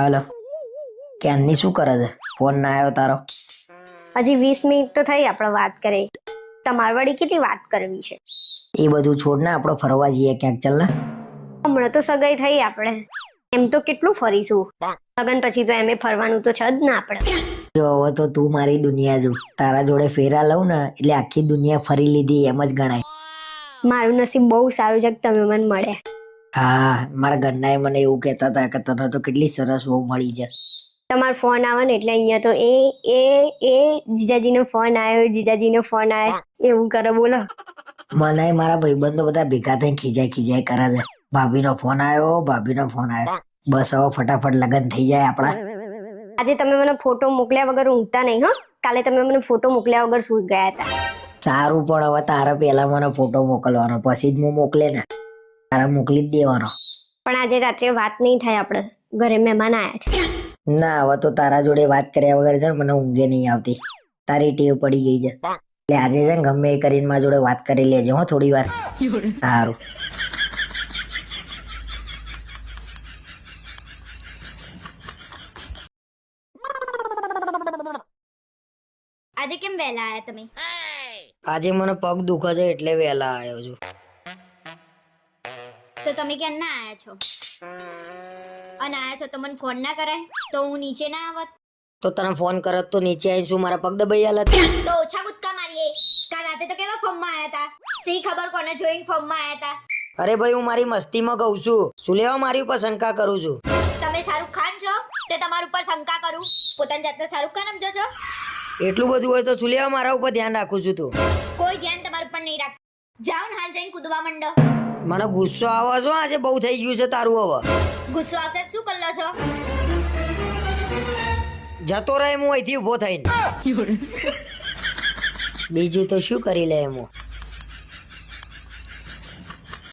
હાલો. ક્યારની શું કરે છે? ફોન ના આવ્યો તારો. હજી વીસ મિનિટ તો થઈ આપણે વાત કરી. તમારી વળી કેટલી વાત કરવી છે? એ બધું છોડ ને આપણે ફરવા જઈએ ક્યાંક ચાલ ને. હમણાં તો સગાઈ થઈ આપણે. એમ તો કેટલું ફરીશું. લગન પછી તો એમે ફરવાનું તો છે જ ને આપણે. જો હવે તો તું મારી દુનિયા જો. તારા જોડે ફેરા લઉં ને એટલે આખી દુનિયા ફરી લીધી એમ જ ગણાય. મારું નસીબ બહુ સારું છે કે તમે મને મળ્યા. હા મારા ઘરના મને એવું કહેતા હતા કે તને તો કેટલી સરસ બહુ મળી છે. તમારો ફોન આવે ને એટલે અહીંયા તો એ એ એ જીજાજીનો ફોન આવ્યો જીજાજીનો ફોન આવ્યો. એવું કરે બોલો. મને મારા ભાઈબંધો બધા ભેગા થઈને ખીજાય ખીજાય કરે છે. ભાભીનો ફોન આવ્યો ભાભીનો ફોન આવ્યો. બસ હવે ફટાફટ લગ્ન થઈ જાય આપણા. આજે તમે મને ફોટો મોકલ્યા વગર ઊંઘતા નહીં હો. કાલે તમે મને ફોટો મોકલ્યા વગર સૂઈ ગયા હતા. સારું પણ હવે તારે પહેલા મને ફોટો મોકલવાનો પછી જ હું મોકલે ને. તારે મોકલી જ દેવાનો. પણ આજે રાત્રે વાત નહીં થાય આપણે. ઘરે મહેમાન આવ્યા છે. ના હવે તો તારા જોડે વાત કર્યા વગર છે ને મને ઊંઘે નહીં આવતી. તારી ટેવ પડી ગઈ છે. એટલે આજે છે ને ગમે એ કરીને મારા જોડે વાત કરી લેજો હો થોડી વાર. સારું. આજે કેમ વહેલા આયા તમે? આજે મને પગ દુખે છે એટલે વહેલા આવ્યો છું. તો તમે ક્યાં ના આવ્યા છો? અને આવ્યા છો તો મને ફોન ના કરાય? તો હું નીચે ના આવત? તો તને ફોન કરત તો નીચે આવીને શું મારા પગ દબાઈ હાલત તો ઓછા કૂદકા મારીએ. કાલ રાતે તો કેવા ફોર્મમાં આવ્યા હતા સી ખબર કોને જોઈને ફોર્મમાં આવ્યા હતા અરે ભાઈ હું મારી મસ્તીમાં કહું છું. શું લેવા મારી ઉપર શંકા કરું છું? તમે શાહરુખ ખાન છો? તે તમારા ઉપર શંકા કરું. પોતાની જાતને શાહરુખ ખાન સમજો છો? એટલું બધું હોય તો શું લેવા મારા ઉપર ધ્યાન રાખું છું તું? કોઈ ધ્યાન તમારા ઉપર નહીં રાખ જાઓ હાલ જઈને કૂદવા માંડો. મને ગુસ્સો આવે છે? આજે બહુ થઈ ગયું છે તારું હવે. ગુસ્સો આવશે શું કરલો છો? જતો રહે હું અહીંથી ઊભો થઈને. બીજું તો શું કરી લે એમ હું?